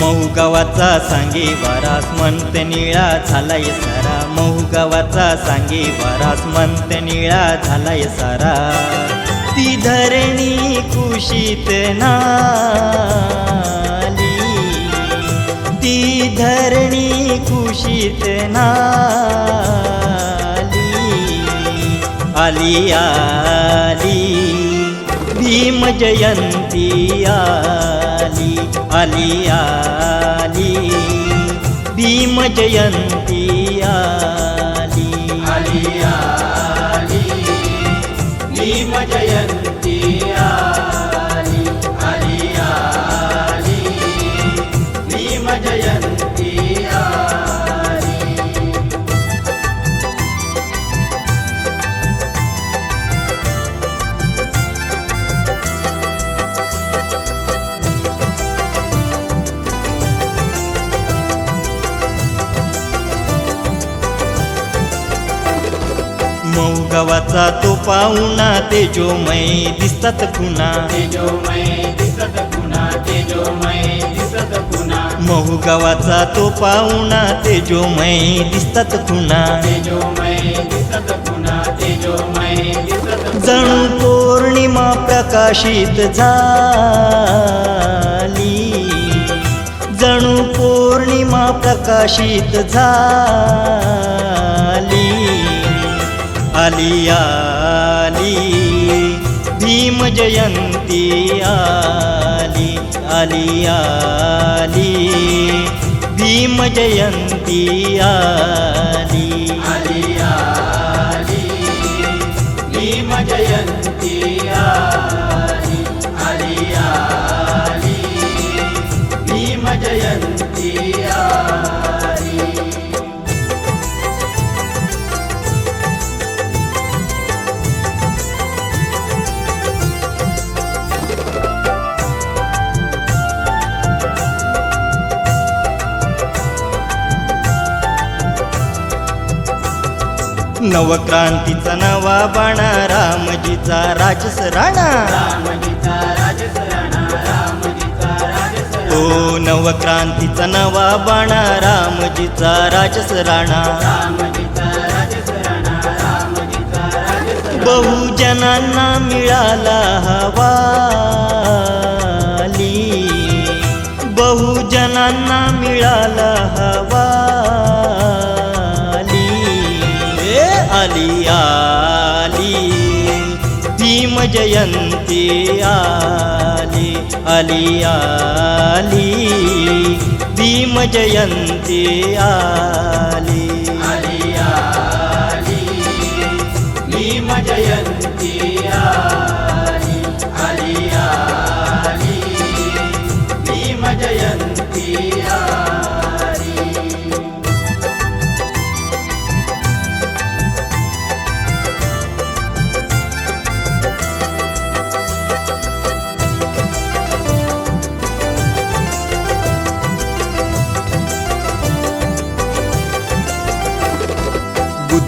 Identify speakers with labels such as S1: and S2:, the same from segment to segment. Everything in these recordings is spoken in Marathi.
S1: महू गावाचा सांगे वारास मंत निळा झालाय सारा. महू गावाचा सांगे वारास मंत निळा झालाय सारा. ती धरणी कुशीत नाली. ती धरणी कुशीत नाली. आली आली. भीम जयंती आली आली आली. भीम जयंती आली. मऊ गावाचा तो पाहुणा तेजोमय दिसतात खुना
S2: तेजोमय दिसत तेजोमय
S1: महू गावाचा तो पाहुणा तेजोमय दिसतात खुना
S2: तेजोमय दिसत पुन्हा तेजोमय दिसत
S1: जणू पौर्णिमा प्रकाशित झाली. जणू पौर्णिमा प्रकाशित झाली. आली आली. भीम जयंती आली आली आली. भीम जयंती आली.
S2: आली आली. भीम जयंती आली आली आली. भीम जयंती
S1: नवक्रांतीचा नवा बाणा रामजीचा राजस राणा. ओ नवक्रांतीचा नवा बाणा रामजीचा राजस राणा. बहुजनांना मिळाला हवाली बहुजनांना मिळाला हवा भीम जयंती आली आली आली. भीम जयंती आली.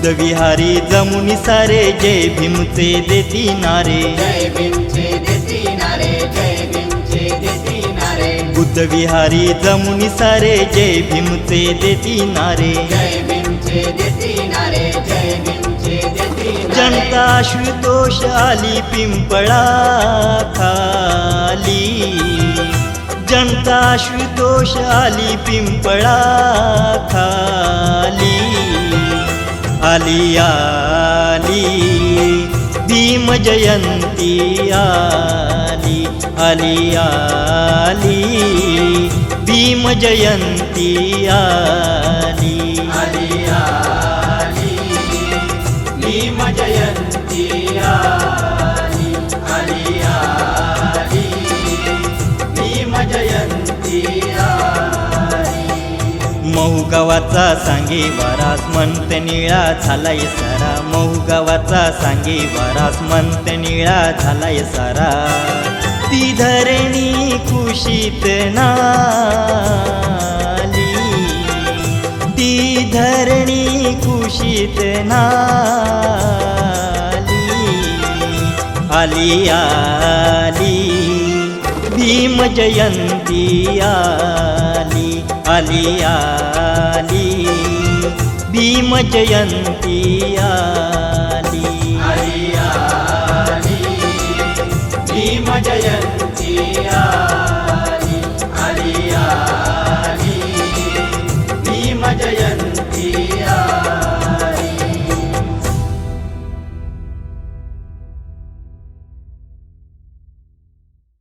S1: बुद्ध विहारी जमुनी सारे जय भीमचे देती नारे.
S2: जय भीमचे देती नारे जय भीमचे देती नारे
S1: बुद्ध विहारी जमुनी सारे जय भीमचे देती नारे.
S2: जय भीमचे देती नारे जय भीमचे देती
S1: जनता आशुतोष आली पिंपळा खाली. जनता आशुतोष आली पिंपळा खाली. आली आली. भीम जयंती आली आली आली. भीम जयंती आली.
S2: आली आली. भीम जयंती आली आली आली. भीम जयंती
S1: मऊ गावाचा सांगे वारास म्हणत निळा झालाय सारा. मऊ गावाचा सांगे वारास म्हणत निळा झालाय सारा. ती धरणी कुशीत नाली. ती धरणी कुशीत नाली. आली आली. भीम जयंती आली. आली आली. भीम जयंती आली.